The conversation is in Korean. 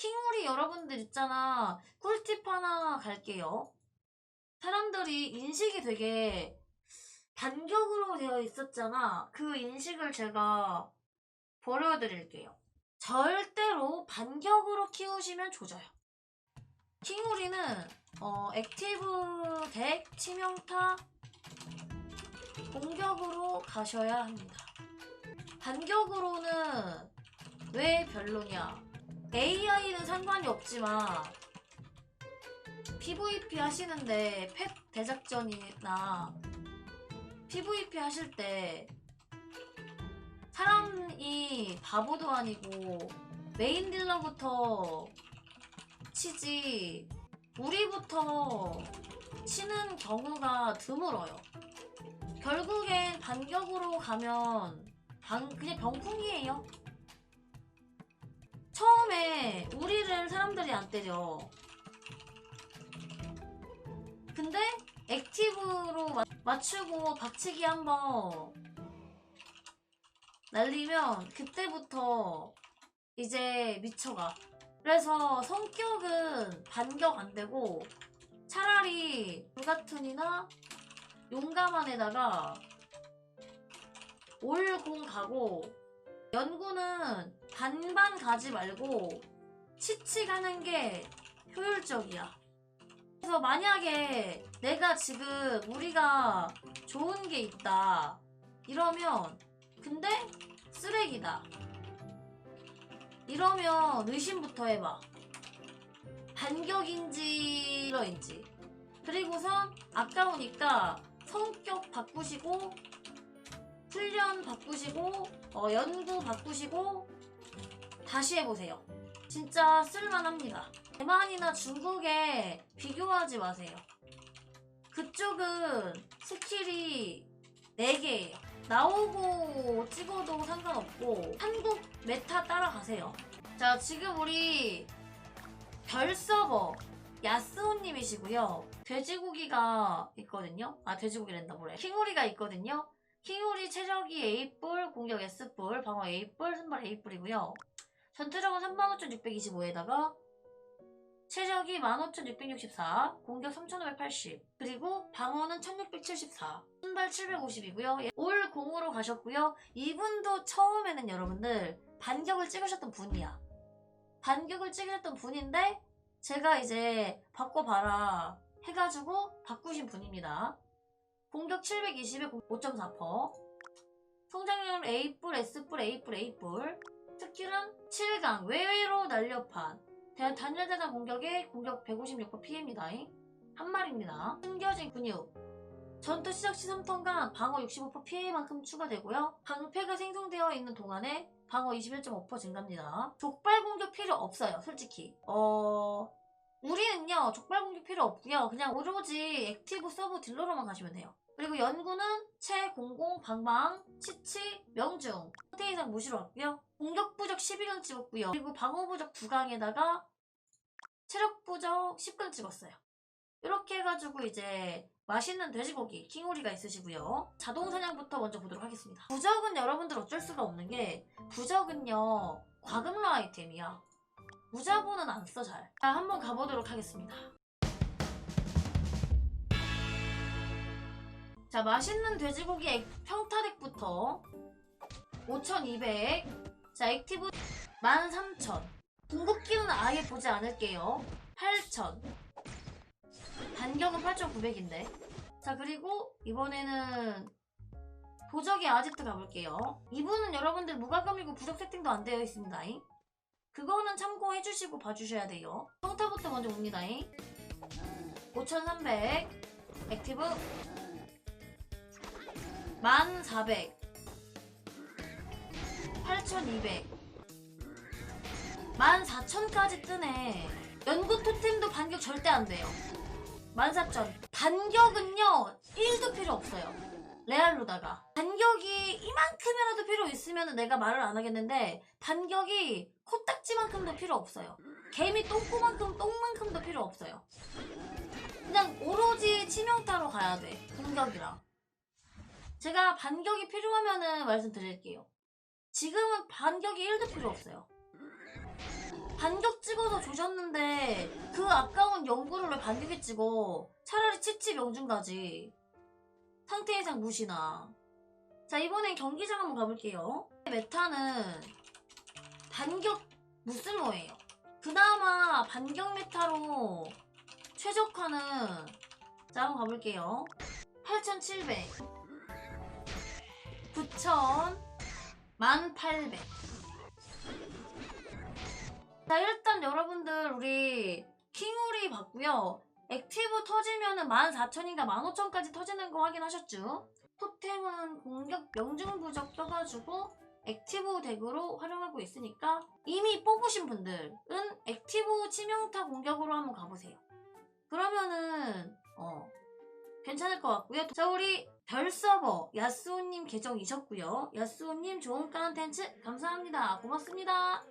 킹우리 여러분들 있잖아. 꿀팁 하나 갈게요. 사람들이 인식이 되게 반격으로 되어 있었잖아. 그 인식을 제가 버려드릴게요. 절대로 반격으로 키우시면 조져요. 킹우리는 어, 액티브 덱 치명타 공격으로 가셔야 합니다. 반격으로는 왜 별로냐? AI는 상관이 없지만 PVP 하시는데 펫 대작전이나 PVP 하실 때 사람이 바보도 아니고 메인 딜러부터 치지 우리부터 치는 경우가 드물어요. 결국엔 반격으로 가면 방, 그냥 병풍이에요. 우리를 사람들이 안 때려. 근데 액티브로 마- 맞추고 박치기 한번 날리면 그때부터 이제 미쳐가. 그래서 성격은 반격 안 되고 차라리 불같은이나 용감한 애다가 올 공 가고 연구는 반반 가지 말고 치치 가는 게 효율적이야. 그래서 만약에 내가 지금 우리가 좋은 게 있다 이러면 근데 쓰레기다. 이러면 의심부터 해봐. 반격인지 이러인지. 그리고선 아까우니까 성격 바꾸시고 훈련 바꾸시고 어, 연구 바꾸시고 다시 해보세요 진짜 쓸만합니다 대만이나 중국에 비교하지 마세요. 그쪽은 스킬이 4개예요. 나오고 찍어도 상관없고 한국 메타 따라가세요. 자, 지금 우리 별 서버 야스오님이시고요. 돼지고기가 있거든요. 아, 돼지고기 랜다 뭐래. 킹우리가 있거든요. 킹우리 체력이 A뿔, 공격 S뿔, 방어 A뿔, 선발 A뿔이고요. 전투력은 35,625에다가 체력이 15,664, 공격 3,580, 그리고 방어는 1,674, 순발 750이고요. 올 공으로 가셨고요. 이분도 처음에는 여러분들 반격을 찍으셨던 분이야. 반격을 찍으셨던 분인데 제가 이제 바꿔봐라 해가지고 바꾸신 분입니다. 공격 720에 5.4%, 성장률 A뿔, S뿔, A뿔, A뿔, 스킬은 7강, 외외로 날렵한, 대한 단일대장 공격에 공격 156% 피해입니다. 한 마리입니다. 숨겨진 근육. 전투 시작 시 3턴간 방어 65% 피해만큼 추가되고요. 방패가 생성되어 있는 동안에 방어 21.5% 증가입니다. 족발 공격 필요 없어요, 솔직히. 어, 우리는요, 족발 공격 필요 없고요. 그냥 오로지 액티브 서브 딜러로만 가시면 돼요. 그리고 연구는 채, 공공, 방방, 치치, 명중. 상태 이상 무시로 왔고요. 공격 부적 12강 찍었고요. 그리고 방어 부적 2강에다가 체력 부적 10강 찍었어요. 이렇게 해가지고 이제 맛있는 돼지고기 킹오리가 있으시고요. 자동 사냥부터 먼저 보도록 하겠습니다. 부적은 여러분들 어쩔 수가 없는 게 부적은요 과금러 아이템이야. 무자본은 안 써 잘. 자 한번 가보도록 하겠습니다. 자 맛있는 돼지고기 액- 평타덱부터 5200. 자 액티브 13000. 궁극기는 아예 보지 않을게요. 8000. 반격은 8,900인데. 자, 그리고 이번에는 도적의 아지트 가볼게요. 이분은 여러분들 무과금이고 부적 세팅도 안 되어 있습니다. 그거는 참고해 주시고 봐주셔야 돼요. 평타부터 먼저 옵니다. 5,300. 액티브 1,400. 8,200. 14,000까지 뜨네. 연구 토템도 반격 절대 안 돼요. 14,000. 반격은요, 1도 필요 없어요. 레알로다가. 반격이 이만큼이라도 필요 있으면 내가 말을 안 하겠는데, 반격이 코딱지만큼도 필요 없어요. 개미 똥꼬만큼, 똥만큼도 필요 없어요. 그냥 오로지 치명타로 가야 돼. 공격이랑. 제가 반격이 필요하면은 말씀드릴게요. 지금은 반격이 1도 필요 없어요. 반격 찍어 찍어서 조졌는데 그 아까운 영구를 왜 반격에 찍어? 차라리 치치 명중 가지. 상태 이상 무시나. 자 이번엔 경기장 한번 가볼게요. 메타는 반격 무슬모예요. 그나마 반격 메타로 최적화는 자 한번 가볼게요. 8,700 9,000 1,800 자 일단 여러분들 우리 킹우리 봤고요 액티브 터지면은 14,000인가 15,000까지 터지는 거 확인하셨죠? 토템은 공격 명중 부적 떠가지고 액티브 덱으로 활용하고 있으니까 이미 뽑으신 분들은 액티브 치명타 공격으로 한번 가보세요. 그러면은 어 괜찮을 것 같고요. 자 우리 별서버 야스오님 계정 이셨고요. 야스오님 좋은 컨텐츠 감사합니다. 고맙습니다